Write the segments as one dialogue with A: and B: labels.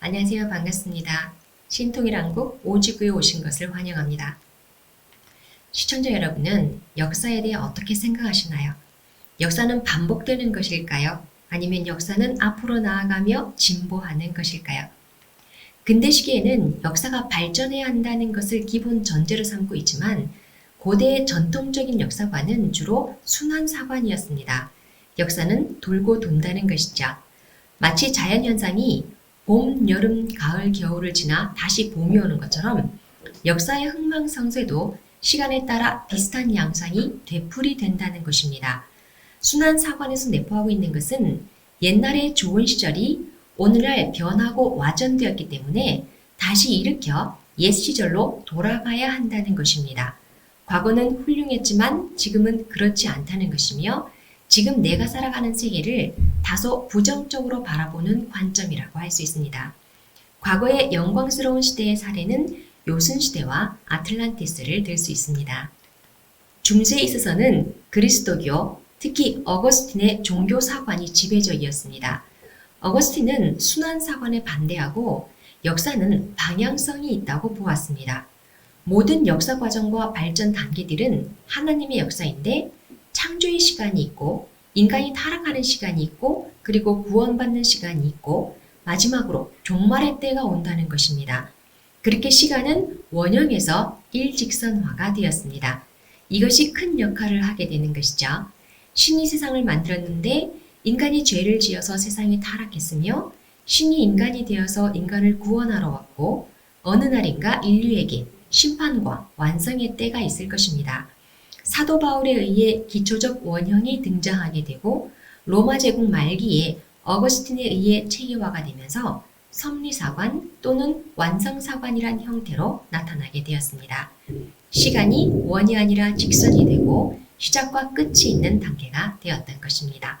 A: 안녕하세요. 반갑습니다. 신통일한국 오지구에 오신 것을 환영합니다. 시청자 여러분은 역사에 대해 어떻게 생각하시나요? 역사는 반복되는 것일까요? 아니면 역사는 앞으로 나아가며 진보하는 것일까요? 근대 시기에는 역사가 발전해야 한다는 것을 기본 전제로 삼고 있지만 고대의 전통적인 역사관은 주로 순환사관이었습니다. 역사는 돌고 돈다는 것이죠. 마치 자연현상이 봄, 여름, 가을, 겨울을 지나 다시 봄이 오는 것처럼 역사의 흥망성쇠도 시간에 따라 비슷한 양상이 되풀이 된다는 것입니다. 순환 사관에서 내포하고 있는 것은 옛날의 좋은 시절이 오늘날 변하고 와전되었기 때문에 다시 일으켜 옛 시절로 돌아가야 한다는 것입니다. 과거는 훌륭했지만 지금은 그렇지 않다는 것이며 지금 내가 살아가는 세계를 다소 부정적으로 바라보는 관점이라고 할 수 있습니다. 과거의 영광스러운 시대의 사례는 요순 시대와 아틀란티스를 들 수 있습니다. 중세에 있어서는 그리스도교, 특히 어거스틴의 종교 사관이 지배적이었습니다. 어거스틴은 순환 사관에 반대하고 역사는 방향성이 있다고 보았습니다. 모든 역사 과정과 발전 단계들은 하나님의 역사인데 창조의 시간이 있고 인간이 타락하는 시간이 있고 그리고 구원받는 시간이 있고 마지막으로 종말의 때가 온다는 것입니다. 그렇게 시간은 원형에서 일직선화가 되었습니다. 이것이 큰 역할을 하게 되는 것이죠. 신이 세상을 만들었는데 인간이 죄를 지어서 세상이 타락했으며 신이 인간이 되어서 인간을 구원하러 왔고 어느 날인가 인류에게 심판과 완성의 때가 있을 것입니다. 사도 바울에 의해 기초적 원형이 등장하게 되고 로마 제국 말기에 어거스틴에 의해 체계화가 되면서 섭리사관 또는 완성사관이란 형태로 나타나게 되었습니다. 시간이 원이 아니라 직선이 되고 시작과 끝이 있는 단계가 되었던 것입니다.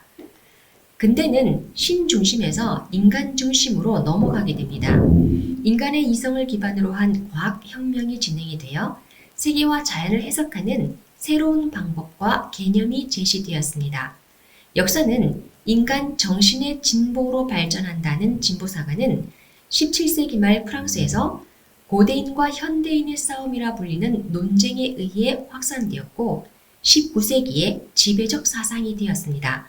A: 근대는 신 중심에서 인간 중심으로 넘어가게 됩니다. 인간의 이성을 기반으로 한 과학 혁명이 진행이 되어 세계와 자연을 해석하는 새로운 방법과 개념이 제시되었습니다. 역사는 인간 정신의 진보로 발전한다는 진보사관은 17세기 말 프랑스에서 고대인과 현대인의 싸움이라 불리는 논쟁에 의해 확산되었고 19세기에 지배적 사상이 되었습니다.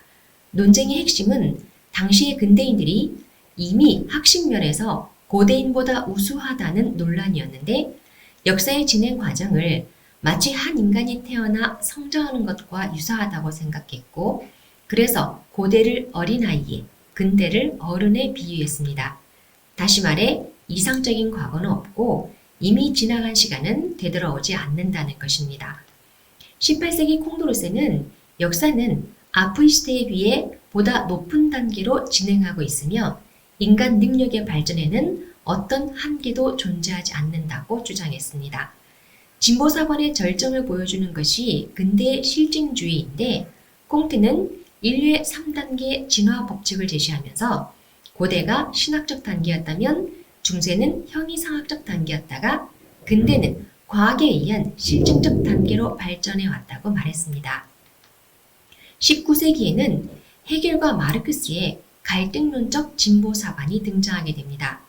A: 논쟁의 핵심은 당시의 근대인들이 이미 학식면에서 고대인보다 우수하다는 논란이었는데 역사의 진행 과정을 마치 한 인간이 태어나 성장하는 것과 유사하다고 생각했고 그래서 고대를 어린아이에 근대를 어른에 비유했습니다. 다시 말해 이상적인 과거는 없고 이미 지나간 시간은 되돌아오지 않는다는 것입니다. 18세기 콩도로스는 역사는 아프이 시대에 비해 보다 높은 단계로 진행하고 있으며 인간 능력의 발전에는 어떤 한계도 존재하지 않는다고 주장했습니다. 진보사관의 절정을 보여주는 것이 근대의 실증주의인데 콩트는 인류의 3단계 진화 법칙을 제시하면서 고대가 신학적 단계였다면 중세는 형이상학적 단계였다가 근대는 과학에 의한 실증적 단계로 발전해 왔다고 말했습니다. 19세기에는 해결과 마르크스의 갈등론적 진보사관이 등장하게 됩니다.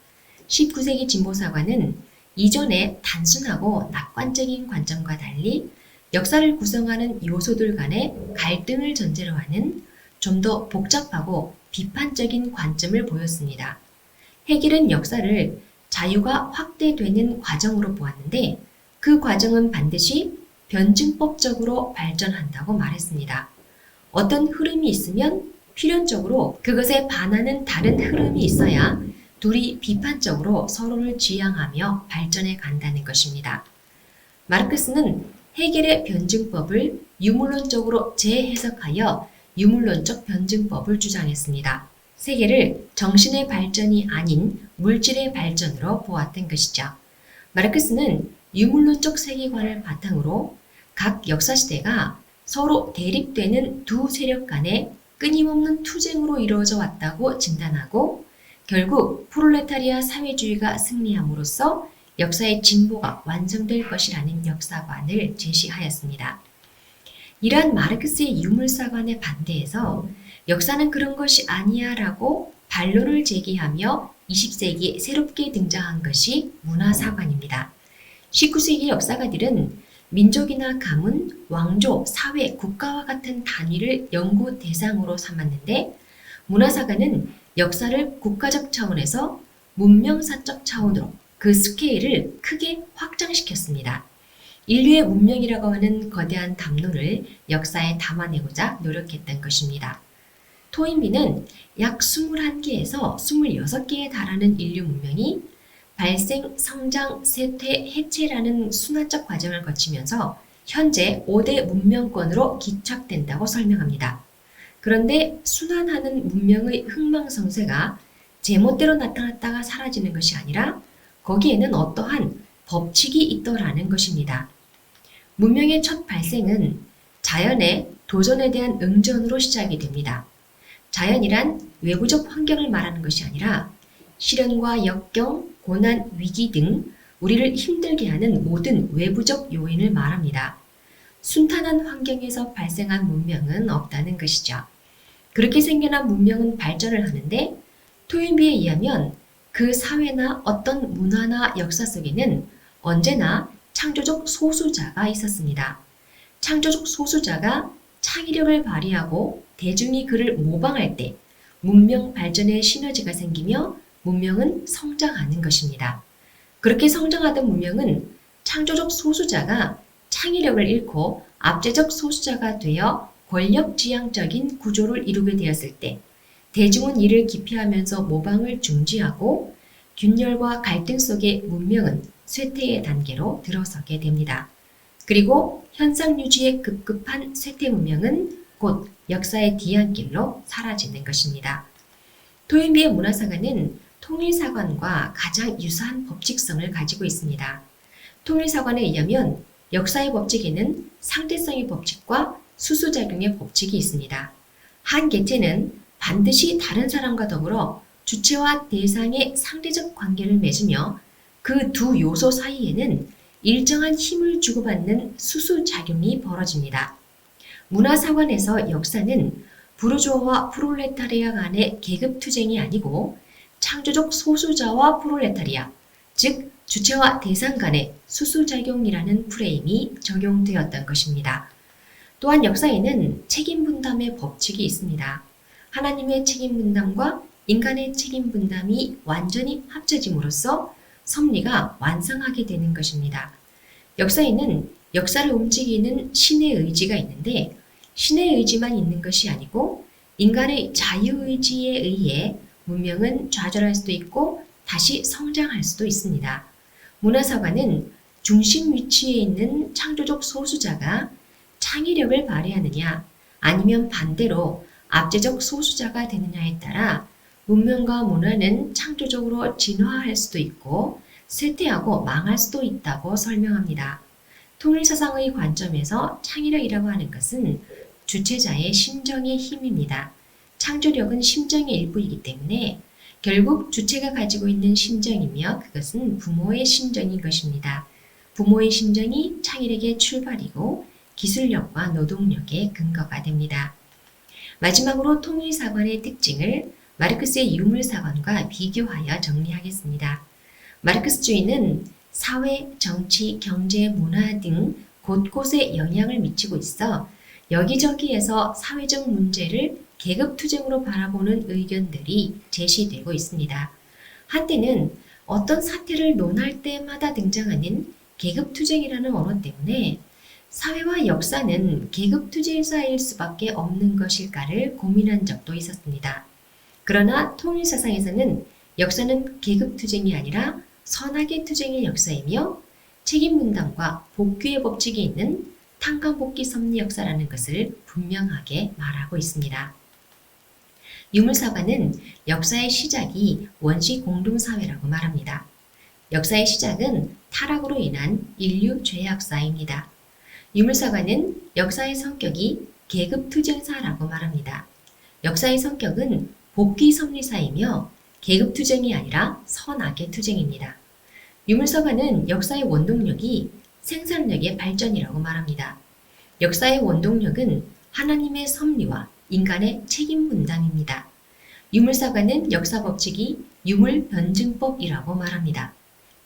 A: 19세기 진보사관은 이전의 단순하고 낙관적인 관점과 달리 역사를 구성하는 요소들 간의 갈등을 전제로 하는 좀 더 복잡하고 비판적인 관점을 보였습니다. 해결은 역사를 자유가 확대되는 과정으로 보았는데 그 과정은 반드시 변증법적으로 발전한다고 말했습니다. 어떤 흐름이 있으면 필연적으로 그것에 반하는 다른 흐름이 있어야 둘이 비판적으로 서로를 지향하며 발전해 간다는 것입니다. 마르크스는 해결의 변증법을 유물론적으로 재해석하여 유물론적 변증법을 주장했습니다. 세계를 정신의 발전이 아닌 물질의 발전으로 보았던 것이죠. 마르크스는 유물론적 세계관을 바탕으로 각 역사시대가 서로 대립되는 두 세력 간의 끊임없는 투쟁으로 이루어져 왔다고 진단하고 결국 프롤레타리아 사회주의가 승리함으로써 역사의 진보가 완성될 것이라는 역사관을 제시하였습니다. 이러한 마르크스의 유물사관에 반대해서 역사는 그런 것이 아니야 라고 반론을 제기하며 20세기에 새롭게 등장한 것이 문화사관입니다. 19세기 역사가들은 민족이나 가문, 왕조, 사회, 국가와 같은 단위를 연구 대상으로 삼았는데 문화사관은 역사를 국가적 차원에서 문명사적 차원으로 그 스케일을 크게 확장시켰습니다. 인류의 문명이라고 하는 거대한 담론을 역사에 담아내고자 노력했던 것입니다. 토인비는 약 21개에서 26개에 달하는 인류 문명이 발생, 성장, 쇠퇴, 해체라는 순환적 과정을 거치면서 현재 5대 문명권으로 기착된다고 설명합니다. 그런데 순환하는 문명의 흥망성쇠가 제멋대로 나타났다가 사라지는 것이 아니라 거기에는 어떠한 법칙이 있더라는 것입니다. 문명의 첫 발생은 자연의 도전에 대한 응전으로 시작이 됩니다. 자연이란 외부적 환경을 말하는 것이 아니라 시련과 역경, 고난, 위기 등 우리를 힘들게 하는 모든 외부적 요인을 말합니다. 순탄한 환경에서 발생한 문명은 없다는 것이죠. 그렇게 생겨난 문명은 발전을 하는데 토인비에 의하면 그 사회나 어떤 문화나 역사 속에는 언제나 창조적 소수자가 있었습니다. 창조적 소수자가 창의력을 발휘하고 대중이 그를 모방할 때 문명 발전의 시너지가 생기며 문명은 성장하는 것입니다. 그렇게 성장하던 문명은 창조적 소수자가 창의력을 잃고 압제적 소수자가 되어 권력지향적인 구조를 이루게 되었을 때 대중은 이를 기피하면서 모방을 중지하고 균열과 갈등 속의 문명은 쇠퇴의 단계로 들어서게 됩니다. 그리고 현상 유지의 급급한 쇠퇴 문명은 곧 역사의 뒤안길로 사라지는 것입니다. 토인비의 문화사관은 통일사관과 가장 유사한 법칙성을 가지고 있습니다. 통일사관에 의하면 역사의 법칙에는 상대성의 법칙과 수수작용의 법칙이 있습니다. 한 개체는 반드시 다른 사람과 더불어 주체와 대상의 상대적 관계를 맺으며 그 두 요소 사이에는 일정한 힘을 주고받는 수수작용이 벌어집니다. 문화사관에서 역사는 부르주아와 프롤레타리아 간의 계급투쟁이 아니고 창조적 소수자와 프롤레타리아, 즉 주체와 대상 간의 수수작용이라는 프레임이 적용되었던 것입니다. 또한 역사에는 책임 분담의 법칙이 있습니다. 하나님의 책임 분담과 인간의 책임 분담이 완전히 합쳐짐으로써 섭리가 완성하게 되는 것입니다. 역사에는 역사를 움직이는 신의 의지가 있는데 신의 의지만 있는 것이 아니고 인간의 자유의지에 의해 문명은 좌절할 수도 있고 다시 성장할 수도 있습니다. 문화사관은 중심 위치에 있는 창조적 소수자가 창의력을 발휘하느냐 아니면 반대로 압제적 소수자가 되느냐에 따라 문명과 문화는 창조적으로 진화할 수도 있고 쇠퇴하고 망할 수도 있다고 설명합니다. 통일사상의 관점에서 창의력이라고 하는 것은 주체자의 심정의 힘입니다. 창조력은 심정의 일부이기 때문에 결국 주체가 가지고 있는 심정이며 그것은 부모의 심정인 것입니다. 부모의 심정이 창의력의 출발이고 기술력과 노동력의 근거가 됩니다. 마지막으로 통일사관의 특징을 마르크스의 유물사관과 비교하여 정리하겠습니다. 마르크스주의는 사회, 정치, 경제, 문화 등 곳곳에 영향을 미치고 있어 여기저기에서 사회적 문제를 계급 투쟁으로 바라보는 의견들이 제시되고 있습니다. 한때는 어떤 사태를 논할 때마다 등장하는 계급 투쟁이라는 언어 때문에 사회와 역사는 계급 투쟁사일 수밖에 없는 것일까를 고민한 적도 있었습니다. 그러나 통일 사상에서는 역사는 계급 투쟁이 아니라 선악의 투쟁의 역사이며 책임 분담과 복귀의 법칙이 있는 탄광복귀 섭리 역사라는 것을 분명하게 말하고 있습니다. 유물사관은 역사의 시작이 원시 공동사회라고 말합니다. 역사의 시작은 타락으로 인한 인류 죄악사입니다. 유물사관은 역사의 성격이 계급투쟁사라고 말합니다. 역사의 성격은 복귀 섭리사이며 계급투쟁이 아니라 선악의 투쟁입니다. 유물사관은 역사의 원동력이 생산력의 발전이라고 말합니다. 역사의 원동력은 하나님의 섭리와 인간의 책임 분담입니다. 유물사관은 역사 법칙이 유물 변증법이라고 말합니다.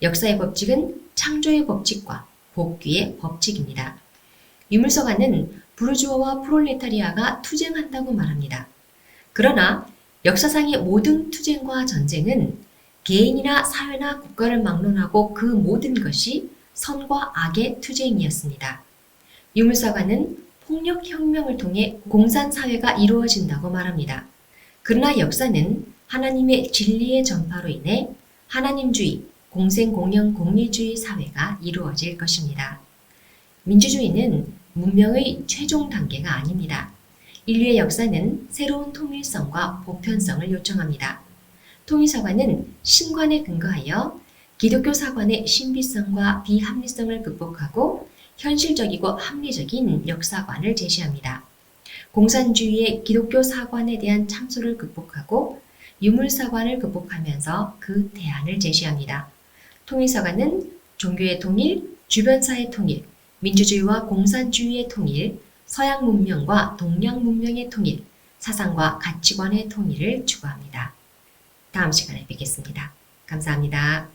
A: 역사의 법칙은 창조의 법칙과 복귀의 법칙입니다. 유물서관은 부르주아와 프롤레타리아가 투쟁한다고 말합니다. 그러나 역사상의 모든 투쟁과 전쟁은 개인이나 사회나 국가를 막론하고 그 모든 것이 선과 악의 투쟁이었습니다. 유물사관은 폭력혁명을 통해 공산사회가 이루어진다고 말합니다. 그러나 역사는 하나님의 진리의 전파로 인해 하나님주의, 공생공영 공리주의 사회가 이루어질 것입니다. 민주주의는 문명의 최종 단계가 아닙니다. 인류의 역사는 새로운 통일성과 보편성을 요청합니다. 통일사관은 신관에 근거하여 기독교 사관의 신비성과 비합리성을 극복하고 현실적이고 합리적인 역사관을 제시합니다. 공산주의의 기독교 사관에 대한 참소를 극복하고 유물사관을 극복하면서 그 대안을 제시합니다. 통일사관은 종교의 통일, 주변사의 통일, 민주주의와 공산주의의 통일, 서양 문명과 동양 문명의 통일, 사상과 가치관의 통일을 추구합니다. 다음 시간에 뵙겠습니다. 감사합니다.